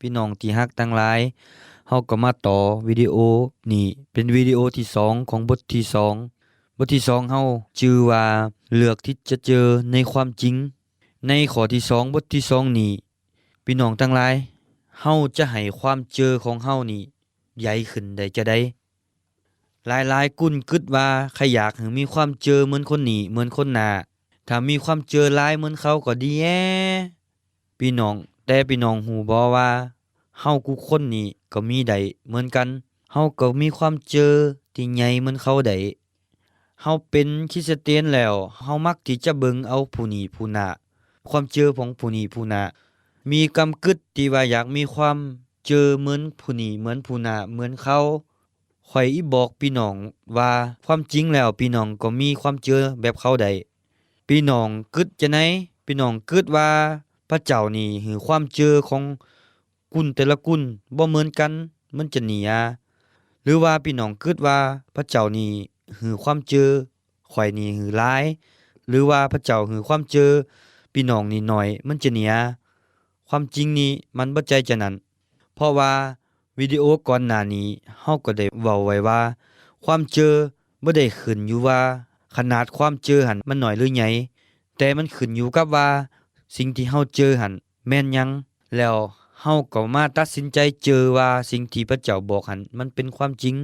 พี่น้องที่ฮักทั้งหลายเฮาก็มาต่อวิดีโอนี่เป็นวิดีโอที่สองของบทที่สองบทที่สองเฮาชื่อว่าเลือกที่จะเจอในความจริง ในข้อที่สองบทที่สองนี้พี่น้องทั้งหลายเฮาจะให้ความเจอของเฮานี่ใหญ่ขึ้นได้จะได้หลายๆกุ่นกึดว่าใครอยากให้มีความเจอเหมือนคนนี้เหมือนคนหน้าถ้ามีความเจอหลายเหมือนเขาก็ดีแอพี่น้อง แต่พี่น้องหูบ่ว่าเฮากูคนนี้ก็มีได้เหมือนกันเฮาก็มีความเจอที่ใหญ่เหมือนเขาได้เฮาเป็นคริสเตียนแล้วเฮามักที่จะเบิงเอาผู้นี้ผู้หน้าความเจอของผู้นี้ผู้หน้ามีกำกึดที่ว่าอยากมีความเจอเหมือนผู้นี้เหมือนผู้หน้าเหมือนเขาข่อยอีบอกพี่น้องว่าความจริงแล้วพี่น้องก็มีความเจอแบบเขาได้พี่น้องกึดจะไหนพี่น้องกึดว่า พระเจ้านี่หือความเจอของกุนแต่ละกุนบ่เหมือนกันมันจะหนีอะหรือว่าพี่น้องกึดว่าพระเจ้านี่หือความเจอข่อยนี่หือหลาย หรือว่าพระเจ้าหือความเจอพี่น้องนี่น้อยมันจะหนีอะความจริงนี่มันบ่ใจจะนั้น เพราะว่าวิดีโอก่อนหน้านี้เฮาก็ได้เว้าไว้ว่า ความเจอบ่ได้ขึ้นอยู่ว่า ขนาดความเจอหันมันน้อยหรือใหญ่แต่มันขึ้นอยู่กับว่า สิ่งที่เฮาเจอหันแม่นยัง แล้วเฮาก็มาตัดสินใจเจอว่าสิ่งที่พระเจ้าบอกหันมันเป็นความจริง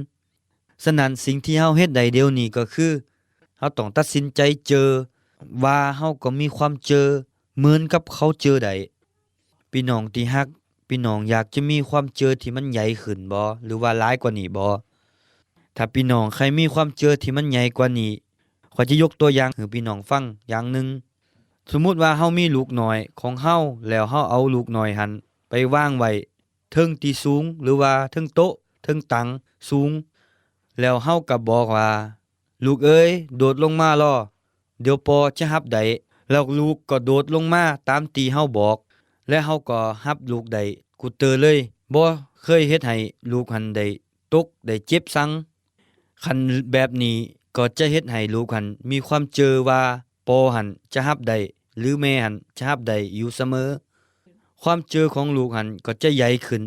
ฉะนั้นสิ่งที่เฮาเฮ็ดได้เดี๋ยวนี้ก็คือเฮาต้องตัดสินใจเจอ ว่าเฮาก็มีความเจอเหมือนกับเขาเจอได้พี่น้องที่ฮักพี่น้องอยากจะมีความเจอที่มันใหญ่ขึ้นบ่หรือว่าหลายกว่านี้บ่ถ้าพี่น้องใครมีความเจอที่มันใหญ่กว่านี้ขอยจะยกตัวอย่างให้พี่น้องฟังอย่างหนึ่ง สมมุติว่าเฮามีลูกน้อยของเฮาแล้วเฮาเอาลูกน้อยหันไปวางไว้เทิงที่สูงหรือว่าเทิงโต๊ะเทิงตังสูง แล้วเฮาก็บบอกว่า ลูกเอ้ยโดดลงมาล่อเดี๋ยวปอจะรับได้แล้วลูกก็โดดลงมาตามที่เฮาบอก และเฮาก็รับลูกได้กูเตอเลยบ่เคยเฮ็ดให้ลูกหันได้ตกได้เจ็บซังคันแบบนี้ก็จะเฮ็ดให้ลูกหันมีความเจอว่า ปอหันจะรับได้หรือแม่หันจะรับได้อยู่เสมอ ความเจอของลูกหันก็จะใหญ่ขึ้น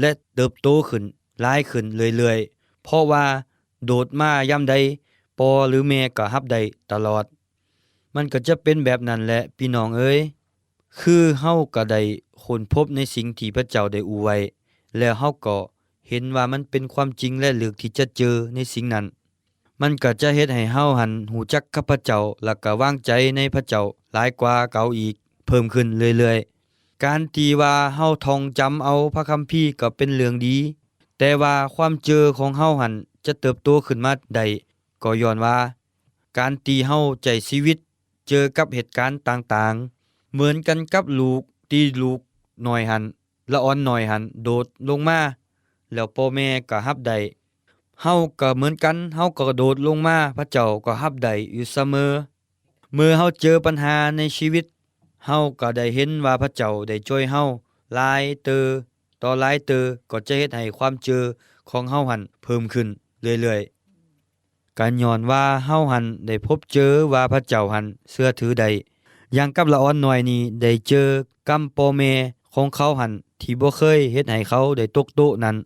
และเติบโตขึ้นหลายขึ้นเรื่อยๆเพราะว่าโดดมายาใดปอหรือแม่ก็รับได้ตลอด มันก็จะเป็นแบบนั้นแหละพี่น้องเอ้ยคือเฮาก็ได้ค้นพบในสิ่งที่พระเจ้าได้อูไว้ แล้วเฮาก็เห็นว่ามันเป็นความจริงและเหลือกที่จะเจอในสิ่งนั้น มันก็จะเฮ็ดให้เฮาหันหูจักกับพระเจ้าแล้วก็วางใจในพระเจ้าหลายกว่าเก่าอีก เพิ่มขึ้นเรื่อยๆ การที่ว่าเฮาท่องจำเอาพระคัมภีร์ก็เป็นเรื่องดี แต่ว่าความเจอของเฮาหันจะเติบโตขึ้นมาได้ก็ย้อนว่า การที่เฮาใจชีวิต เจอกับเหตุการณ์ต่างๆ เหมือนกันกับลูกที่ลูกหน่อยหันละอ่อนหน่อยหันโดดลงมาแล้วพ่อแม่ก็รับได้ เฮาก็เหมือนกัน เฮาก็โดดลงมาพระเจ้าก็รับได้อยู่เสมอ เมื่อเฮาเจอปัญหาในชีวิต เฮาก็ได้เห็นว่าพระเจ้าได้ช่วยเฮาหลายเตอต่อหลายเตอก็จะเฮ็ดให้ความเจอของเฮาหันเพิ่มขึ้นเรื่อยๆการย้อนว่าเฮาหันได้พบเจอว่าพระเจ้าหันเชื่อถือได้อย่างกับละอ่อนน้อยนี้ได้เจอกำพ่อแม่ของเขาหันที่บ่เคยเฮ็ดให้เขาได้ตกโตนั้น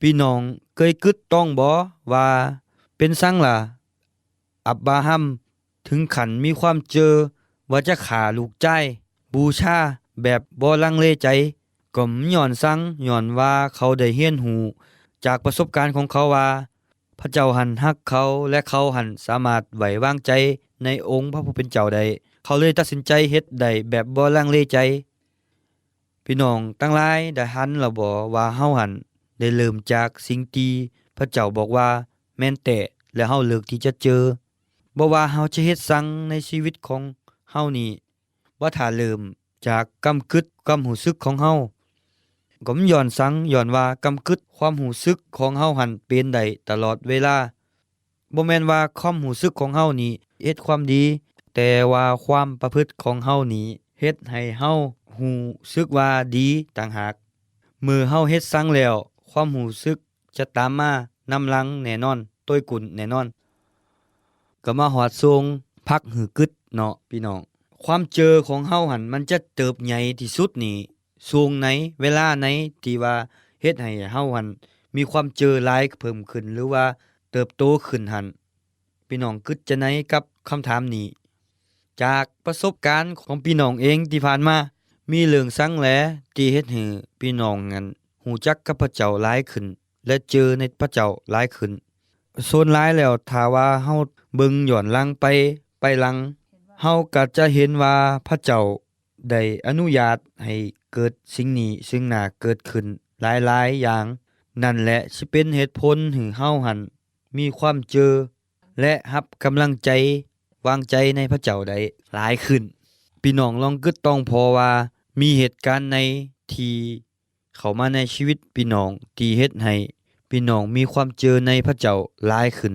พี่น้องเคยกึดต้องบ่ว่าเป็นสังล่ะ อับบราฮัมถึงขันมีความเจอว่าจะขาลูกใจ บูชาแบบบ่ลังเลใจก็ย้อนสังย้อนว่าเขาได้เฮียนหู จากประสบการณ์ของเขาว่า พระเจ้าหันฮักเขาและเขาหันสามารถไหววางใจในองค์พระผู้เป็นเจ้าได้เขาเลยตัดสินใจเฮ็ดได้แบบบ่ลังเลใจ พี่น้องตั้งหลายได้หันแล้วบ่ว่าเฮาหัน ได้เริ่มจากสิ่งที่พระเจ้าบอกว่าแม่นแต่และเฮาเลือกที่จะเจอบ่ว่าเฮาจะเฮ็ดสังในชีวิตของเฮานี่ว่าถ้าเริ่มจากกำกึดความรู้สึกของเฮาก็มย้อนสังย้อนว่ากำกึดความรู้สึกของเฮาหันเป็นได้ตลอดเวลาบ่แม่นว่าความรู้สึกของเฮานี่เฮ็ดความดี แต่ว่าความประพฤติของเฮานี่เฮ็ดให้เฮารู้สึกว่าดีต่างหากเมื่อเฮาเฮ็ดซังแล้ว ความรู้สึกจะตามมานำหลังแน่นอนต้วยกุนแน่นอน ก็มาหอดทรงพักหือกึดเนาะพี่น้อง ความเจอของเฮาหันมันจะเติบใหญ่ที่สุดนี่ช่วงไหนเวลาไหนที่ว่าเฮ็ดให้เฮาหันมีความเจอหลายเพิ่มขึ้นหรือว่าเติบโตขึ้นหันพี่น้องคิดจะไหนกับคำถามนี้ จากประสบการณ์ของพี่น้องเองที่ผ่านมา มีเรื่องสังแหลที่เฮ็ดให้พี่น้องนั้น หูจักกับพระเจ้าหลายขึ้น และเจอในพระเจ้าหลายขึ้นส่วนหลายแล้วถ้าว่าเฮาเบิ่งย้อนลังไปไปหลังเฮาก็จะเห็นว่าพระเจ้าได้อนุญาตให้เกิดสิ่งนี้ซึ่งหน้าเกิดขึ้นหลายๆอย่าง นั่นแหละสิเป็นเหตุผลให้เฮาหันมีความเจอ และรับกำลังใจวางใจในพระเจ้าได้หลายขึ้นพี่น้องลองกึดต้องพอว่ามีเหตุการณ์ในที่ เข้ามาในชีวิตพี่น้องที่เฮ็ดให้พี่น้องมีความเจอในพระเจ้าหลายขึ้น